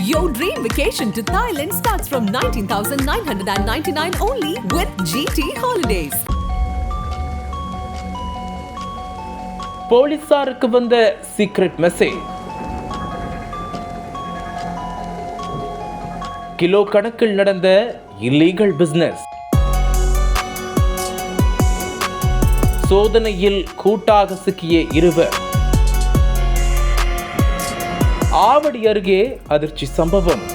Your dream vacation to Thailand starts from 19,999 only with GT Holidays. போலீசாருக்கு வந்த secret message kilo கணக்கில் நடந்த illegal business சோதனையில் கூட்டாக சிக்கிய இருவர் ஆவடி அருகே அதிர்ச்சி சம்பவம்.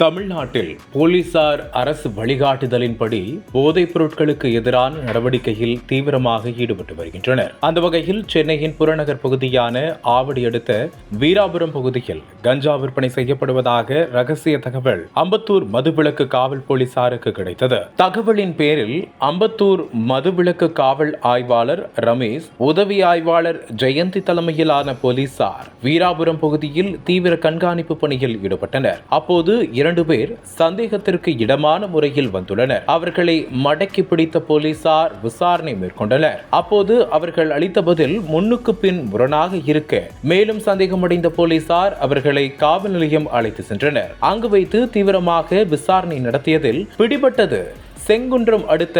தமிழ்நாட்டில் போலீசார் அரசு வழிகாட்டுதலின்படி போதைப் பொருட்களுக்கு எதிரான நடவடிக்கையில் தீவிரமாக ஈடுபட்டு வருகின்றனர். அந்த வகையில் சென்னையின் புறநகர் பகுதியான ஆவடி அடுத்த வீராபுரம் பகுதியில் கஞ்சா விற்பனை செய்யப்படுவதாக ரகசிய தகவல் அம்பத்தூர் மதுவிலக்கு காவல் போலீசாருக்கு கிடைத்தது. தகவலின் பேரில் அம்பத்தூர் மதுவிலக்கு காவல் ஆய்வாளர் ரமேஷ் உதவி ஆய்வாளர் ஜெயந்தி தலைமையிலான போலீசார் வீராபுரம் பகுதியில் தீவிர கண்காணிப்பு பணியில் ஈடுபட்டனர். அப்போது இரண்டு பேர் சந்தேகத்திற்கு இடமான முறையில் வந்துள்ளனர். அவர்களை மடக்கி பிடித்த போலீசார் விசாரணை மேற்கொண்டனர். அப்போது அவர்கள் அளித்த பதில் முன்னுக்கு பின் முரணாக இருக்க மேலும் சந்தேகமடைந்த போலீசார் அவர்களை காவல் நிலையம் அழைத்து சென்றனர். அங்கு வைத்து தீவிரமாக விசாரணை நடத்தியதில் பிடிபட்டது செங்குன்றம் அடுத்த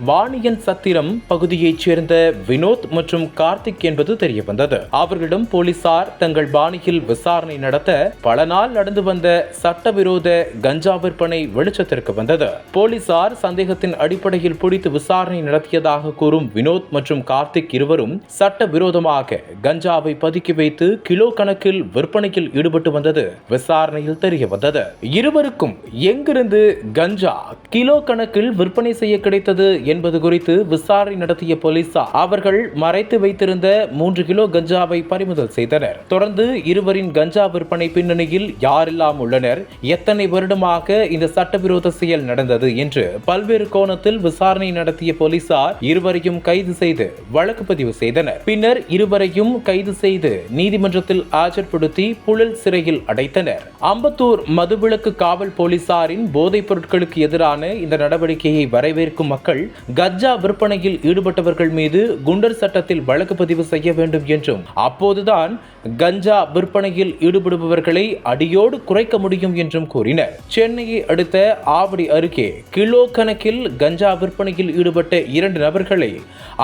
வாணியன் சத்திரம் பகுதியைச் சேர்ந்த வினோத் மற்றும் கார்த்திக் என்பது தெரிய வந்தது அவர்களிடம் போலீசார் தங்கள் பாணியில் விசாரணை நடத்த பல நாள் நடந்து வந்த சட்டவிரோத கஞ்சா விற்பனை வெளிச்சத்திற்கு வந்தது. போலீசார் சந்தேகத்தின் அடிப்படையில் பிடித்து விசாரணை நடத்தியதாக கூறும் வினோத் மற்றும் கார்த்திக் இருவரும் சட்டவிரோதமாக கஞ்சாவை பதுக்கி வைத்து கிலோ கணக்கில் விற்பனையில் ஈடுபட்டு வந்தது விசாரணையில் தெரிய வந்தது இருவருக்கும் எங்கிருந்து கஞ்சா கிலோ கணக்கில் விற்பனை செய்ய கிடைத்தது என்பது குறித்து விசாரணை நடத்திய போலீசார் அவர்கள் மறைத்து வைத்திருந்த மூன்று கிலோ கஞ்சாவை பறிமுதல் செய்தனர். தொடர்ந்து இருவரின் கஞ்சா விற்பனை பின்னணியில் யாரெல்லாம் உள்ளனர்? எத்தனை வருடமாக இந்த சட்டவிரோத செயல் நடந்தது என்று பல்வேறு கோணத்தில் விசாரணை நடத்திய போலீசார் இருவரையும் கைது செய்து வழக்கு பதிவு செய்தனர். பின்னர் இருவரையும் கைது செய்து நீதிமன்றத்தில் ஆஜர்படுத்தி புழல் சிறையில் அடைத்தனர். அம்பத்தூர் மதுவிலக்கு காவல் போலீசாரின் போதைப் பொருட்களுக்கு எதிரான இந்த நடவடிக்கையை வரவேற்கும் மக்கள் கஜா விற்பனையில் ஈடுபட்டவர்கள் மீது குண்டர் சட்டத்தில் வழக்கு பதிவு செய்ய வேண்டும் என்றும் அப்போதுதான் கஞ்சா விற்பனையில் ஈடுபடுபவர்களை அடியோடு குறைக்க முடியும் என்றும் கூறினர். சென்னையை அடுத்த ஆவடி அருகே கிலோ கணக்கில் கஞ்சா விற்பனையில் ஈடுபட்ட இரண்டு நபர்களை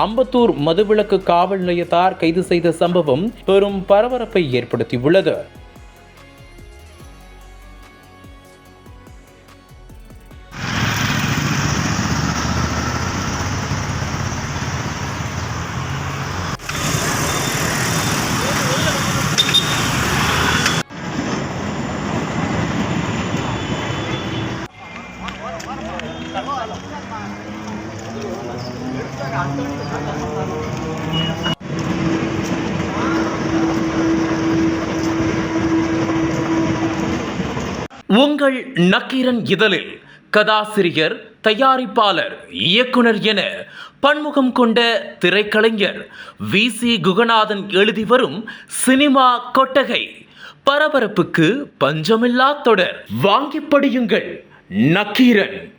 அம்பத்தூர் மதுவிலக்கு காவல் நிலையத்தார் கைது செய்த சம்பவம் பெரும் பரபரப்பை ஏற்படுத்தியுள்ளது. உங்கள் நக்கீரன் இதழில் கதாசிரியர் தயாரிப்பாளர் இயக்குனர் என பன்முகம் கொண்ட திரைக்கலைஞர் வி. சி. குகநாதன் எழுதி வரும் சினிமா கொட்டகை பரபரப்புக்கு பஞ்சமில்லா தொடர். வாங்கி படியுங்கள் நக்கீரன்.